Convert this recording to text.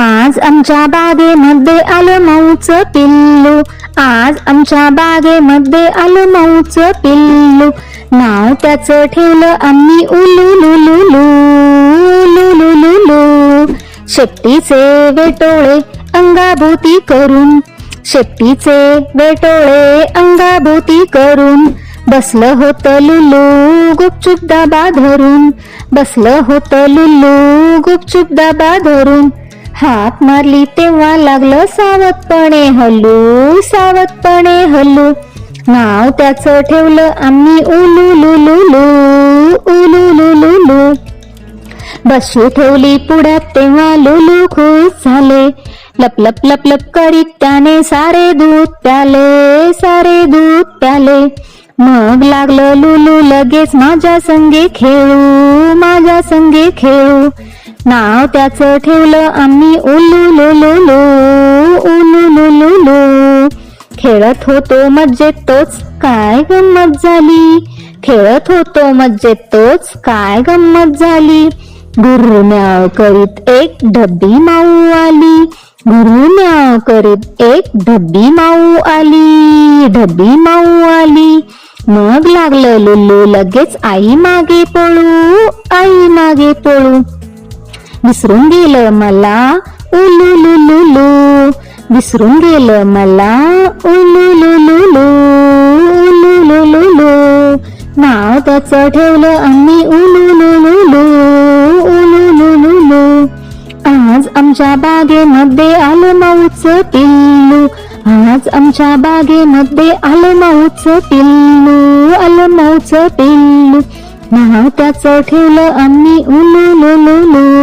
आज आमच्या बागेमध्ये आलं मऊचं पिल्लू. आज आमच्या बागेमध्ये आलं मऊचं पिल्लू. नाव त्याचं ठेवलं आम्ही उलू लुलू लू लुलू लुलू शेपटीचे वेटोळे अंगाभोती करून. शेपटीचे वेटोळे अंगाभोती करून. बसलं होतं लुलू गुपचूप दाबा धरून. बसलं होतं लुलू गुपचूप दाबा धरून. हात मारली तेव्हा लागलं सावधपणे हल्लू सावधपणे हल्लू नाव त्याचं ठेवलं आम्ही उलू लुलू उलू लुलू लू बशी ठेवली पुढ्यात तेव्हा लुलू खुश झाले. लप लप लप लप करीत त्याने सारे दूध प्याले सारे दूध प्याले. मग लागलं लुलू लगेच माझ्या संगे खेळू माझ्या संगे खेळू. नाव त्याचं ठेवलं आम्ही उलू लुलू लू उलू लुलू लो खेळत होतो मज्जेत तोच काय गंमत झाली? खेळत होतो मज्जेत तोच काय गंमत झाली? गुरुम्याव करीत एक डब्बी माऊ आली. गुरुम्याव करीत एक डब्बी माऊ आली. डब्बी माऊ आली. मग लागलं लुल्लू लगेच आई मागे पळू आई मागे पळू. विसरून गेलं मला उलू लुलू लू विसरून गेलं मला उलू लुलू लू लुलू लू नाव त्याचं ठेवलं आम्ही उलू लुलू लू उलू लुलू लू आज आमच्या बागेमध्ये आलं माऊचं पिल्लू. आज आमच्या बागेमध्ये आलं माऊचं पिल्लू. आलं माऊचं पिल्लू. नाव त्याचं ठेवलं आम्ही उलू लुलू लू